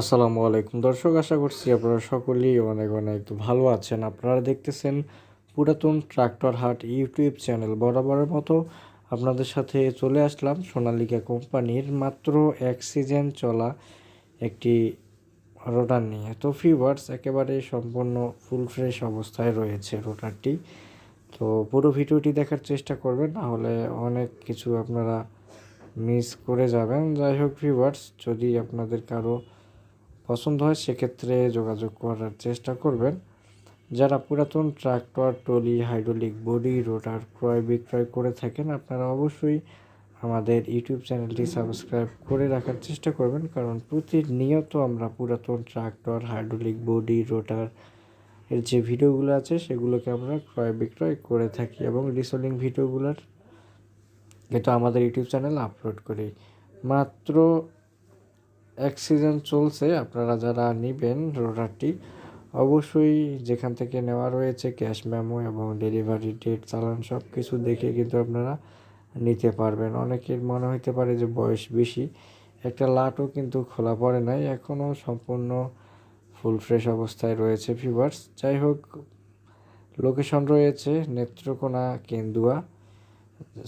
আসসালামু আলাইকুম। দর্শক, আশা করছি আপনারা সকলেই অনেক অনেক ভালো আছেন। আপনারা দেখতেছেন পুরাতন ট্রাক্টর হাট ইউটিউব চ্যানেল। বরাবরের মতো আপনাদের সাথে চলে আসলাম সোনালিকা কোম্পানির মাত্র এক সিজন চলা একটি রোটার নিয়ে। তো ফিভার্স একেবারে সম্পূর্ণ ফুল ফ্রেশ অবস্থায় রয়েছে রোটারটি। তো পুরো ভিডিওটি দেখার চেষ্টা করবেন নাহলে অনেক কিছু আপনারা মিস করে যাবেন। যাই হোক ভিউয়ার্স যদি আপনাদের কারও পছন্দ হয়, সেক্ষেত্রে যোগাযোগ করার চেষ্টা করবেন। যারা পুরাতন tractor trolley hydraulic body, rotor ক্রয় বিক্রয় করে থাকেন, আপনারা অবশ্যই আমাদের ইউটিউব চ্যানেলটি সাবস্ক্রাইব করে রাখার চেষ্টা করবেন। কারণ প্রতিনিয়ত আমরা পুরাতন ট্রাক্টর, হাইড্রোলিক বডি, রোটার এর যে ভিডিওগুলো আছে, সেগুলোকে আমরা ক্রয় বিক্রয় করে থাকি এবং রিসোলিং ভিডিওগুলোর কিন্তু আমাদের ইউটিউব চ্যানেল আপলোড করি। মাত্র এক সিজন চলছে, আপনারা যারা নেবেন রোডারটি অবশ্যই যেখান থেকে নেওয়া রয়েছে ক্যাশ মেমো এবং ডেলিভারি ডেট চালান সব কিছু দেখে কিন্তু আপনারা নিতে পারবেন। অনেকের মনে হতে পারে যে বয়স বেশি, একটা লাটও কিন্তু খোলা পড়ে নাই, এখনও সম্পূর্ণ ফুল ফ্রেশ অবস্থায় রয়েছে ফিভার্স যাই হোক লোকেশন রয়েছে নেত্রকোনা কেন্দুয়া।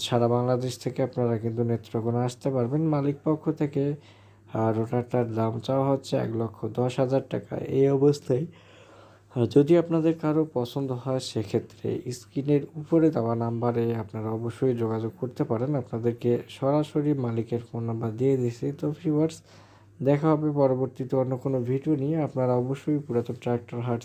সারা বাংলাদেশ থেকে আপনারা কিন্তু নেত্রকোনা আসতে পারবেন। মালিক পক্ষ থেকে আর রোটারটার দাম চাওয়া হচ্ছে এক লক্ষ দশ হাজার টাকা। এই অবস্থায় যদি আপনাদের কারও পছন্দ হয়, সেক্ষেত্রে স্ক্রিনের উপরে দেওয়া নাম্বারে আপনারা অবশ্যই যোগাযোগ করতে পারেন। আপনাদেরকে সরাসরি মালিকের ফোন নাম্বার দিয়ে দিয়েছি তো ভিউয়ার্স, দেখা হবে পরবর্তীতে অন্য কোনো ভিডিও নিয়ে। আপনারা অবশ্যই পুরাতন ট্রাক্টর হাট